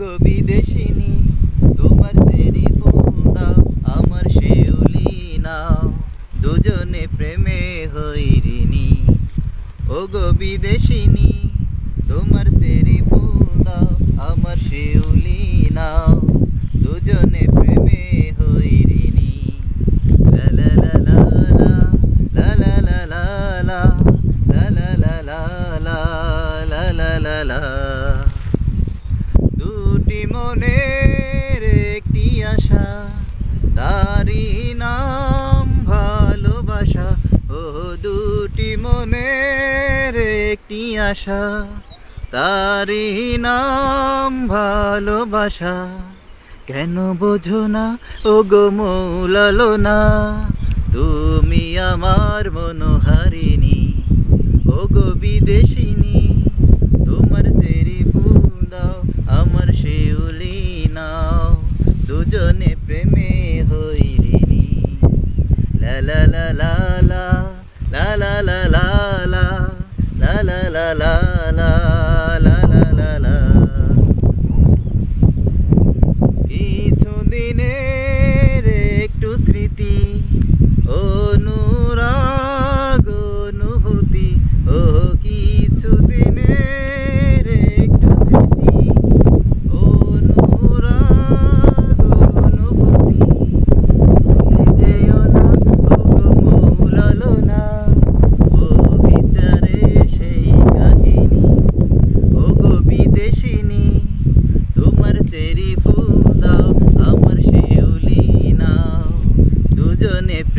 গো বিদেশিনী তোমার চেরি ফুল দাও আমার শিউলি নাও দুজনে প্রেমে হইরিনি ও গো বিদেশিনী তোমার চেরি ফুল দাও আমার শিউলি নাও দুজনে প্রেমে হইরিনি লা লা লা লা লা লা লা লা লা লা লা লা লা লা লা লা লা লা দুটি মনের একটি আশা তারি নাম ভালোবাসা। ও দুটি মনের একটি আশা তারি নাম ভালোবাসা। কেন বোঝো না ও গো মৌলালো না তুমি আমার মনোহারিণী ও গো বিদেশিনী। দুজনে প্রেমে হইরিনি লা লা লা কিছুদিনের একটু স্মৃতি অনুরাগ অনুভূতি ও কিছুদিন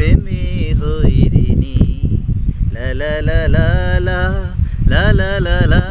প্রেমে হই রে নি লা লা লা লা লা লা লা লা